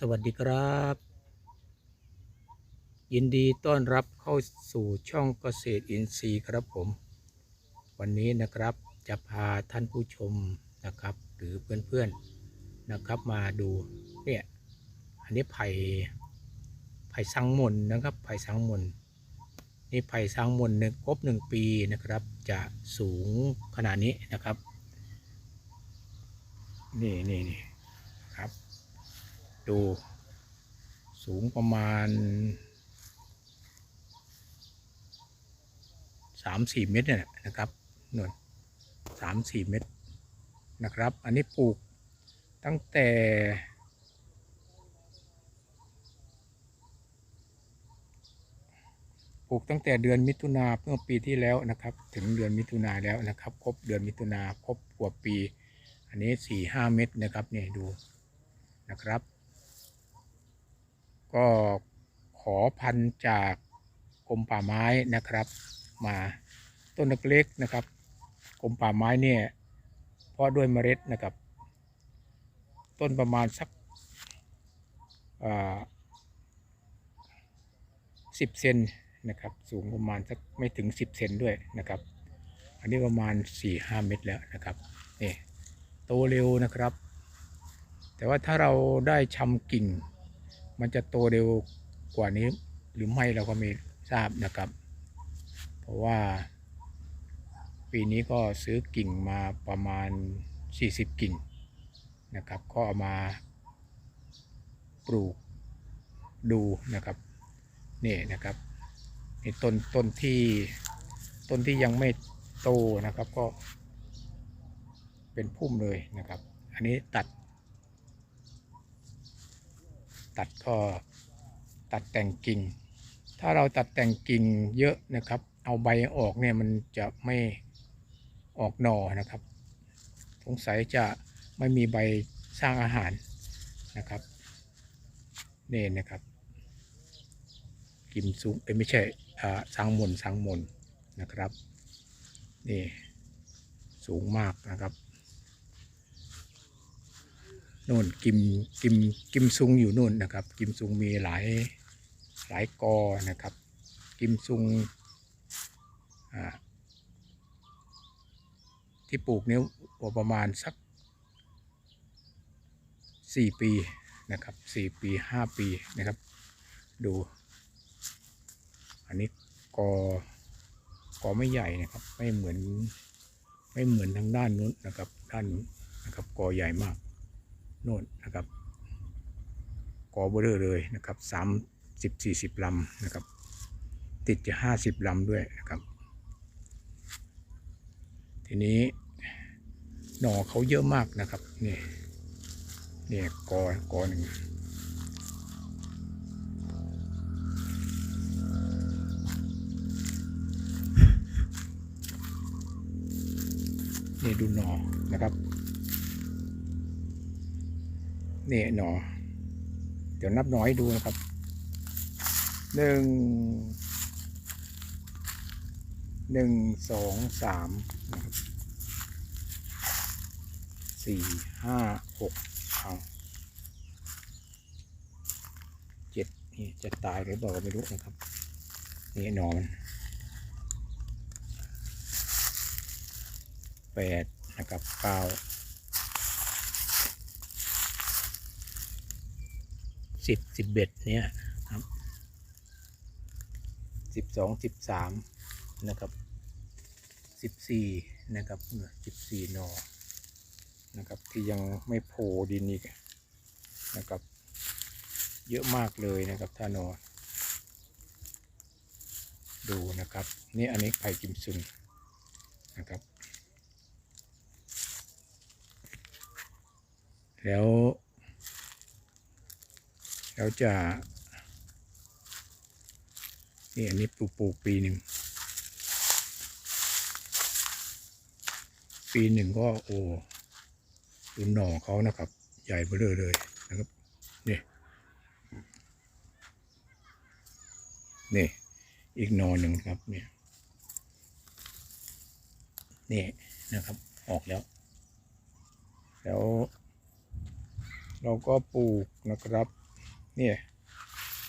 สวัสดีครับ ยินดีต้อนรับเข้าสู่ช่องเกษตรอินทรีย์ครับผม วันนี้นะครับจะพาท่านผู้ชมนะครับ หรือเพื่อนๆนะครับมาดูเนี่ยอันนี้ไผ่ไผ่สังมนนะครับไผ่สังมนนี่ไผ่สังมนหนึ่งครบหนึ่งปีนะครับ จะสูงขนาดนี้นะครับ นี่นี่นี่ ดู สูงประมาณสามสี่เมตรเนี่ยนะครับนวลสามสี่เมตรนะครับ อันนี้ปลูกตั้งแต่ ปลูกตั้งแต่เดือนมิถุนาเมื่อปีที่แล้วนะครับ ถึงเดือนมิถุนาแล้วนะครับ ครบเดือนมิถุนาครบกว่าปี อันนี้สี่ห้าเมตรนะครับเนี่ยดูนะครับ ก็ขอพันธุ์จากกรมป่าไม้นะครับ มาต้นเล็กๆนะครับกรมป่าไม้เนี่ยเพาะด้วยเมล็ดนะครับ ต้นประมาณสักสิบเซนนะครับ สูงประมาณสักไม่ถึงสิบเซนด้วยนะครับ อันนี้ประมาณสี่ห้าเมตรแล้วนะครับนี่โตเร็วนะครับ แต่ว่าถ้าเราได้ชำกิ่ง มันจะโตเร็วกว่านี้หรือไม่เราก็ไม่ทราบนะครับ เพราะว่า ปีนี้ก็ซื้อกิ่งมาประมาณ 40 กิ่งนะครับ ก็เอามาปลูกดูนะครับนี่นะครับนี่ต้นต้นที่ต้นที่ยังไม่โตนะครับก็เป็นพุ่มเลยนะครับ อันนี้ตัด ตัดก็ตัดแต่งกิ่ง ถ้าเราตัดแต่งกิ่งเยอะนะครับ เอาใบออกเนี่ยมันจะไม่ออกหน่อนะครับ สงสัยจะไม่มีใบสร้างอาหารนะครับนี่นะครับ กิมซุงเอ้ยไม่ใช่อ่างมนสังมนนะครับ นี่สูงมากนะครับ น่นกิมกิมกิมซุงอยู่นู่นนะครับ กิมซุงมีหลายหลายกอนะครับ กิมซุงที่ปลูกเนี้ยประมาณสักสี่ปีนะครับสี่ปีห้าปีนะครับ ดู อันนี้กอกอไม่ใหญ่นะครับ ไม่เหมือนไม่เหมือนทางด้านนู้นนะครับ ด้านนู้นนะครับกอใหญ่มาก โน่นนะครับกอเบอร์เลยนะครับสามสิบสี่สิบลำนะครับ ติดจะห้าสิบลำด้วยนะครับ ทีนี้หน่อเขาเยอะมากนะครับนี่นี่กอกอหนึ่งนี่ดูหน่อนะครับ นี่หนอ เดี๋ยวนับหน่อให้ดูนะครับ หนึ่ง หนึ่ง สอง สามนะครับสี่ ห้า หกเอาเจ็ดนี่จะตายหรือเปล่าก็ไม่รู้นะครับ นี่หนอมันแปดนะครับเก้า สิบสิบเอ็ดเนี่ยครับสิบสองสิบสามนะครับสิบสี่นะครับสิบสี่นอนะครับที่ยังไม่โผล่ดินอีกนะครับ เยอะมากเลยนะครับท่านอดูนะครับนี่อันนี้ไผ่กิมซุนนะครับ แล้ว แล้วจะนี่อันนี้ปลูกปลูกปีหนึ่ง ปีหนึ่งก็โอ้ดูหน่อเขานะครับ ใหญ่เบ้อเร่อเลยนะครับนี่นี่อีกหน่อหนึ่งครับเนี่ยนี่นะครับ ออกแล้ว แล้ว เราก็ปลูกนะครับ เนี่ย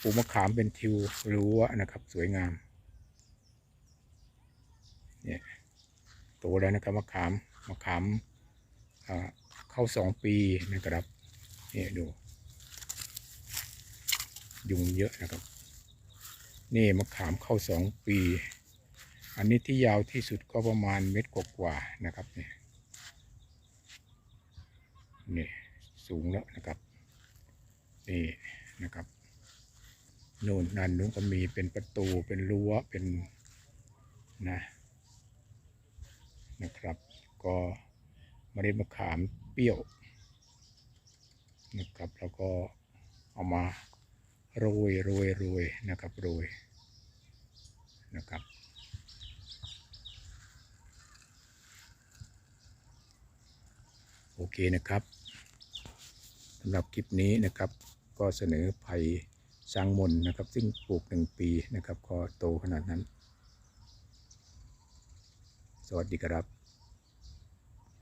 ปูมะขามเป็นทิวรั้วนะครับ สวยงาม เนี่ยโตแล้วนะครับมะขามมะขามเข้าสองปีนะครับเนี่ยดู ยุงเยอะนะครับ นี่มะขามเข้าสองปี อันนี้ที่ยาวที่สุดก็ประมาณเม็ดกว่าๆนะครับเนี่ยนี่สูงแล้วนะครับนี่ นะครับนู่นนั่นนู้นก็มีเป็นประตูเป็นรั้วเป็นนะนะครับ ก็เมล็ดมะขามเปรี้ยวนะครับแล้วก็เอามาโรยโรยโรยนะครับโรยนะครับโอเคนะครับสำหรับคลิปนี้นะครับ ก็เสนอไผ่สางมนนะครับ ซึ่งปลูกหนึ่งปีนะครับก็โตขนาดนั้น สวัสดีครับ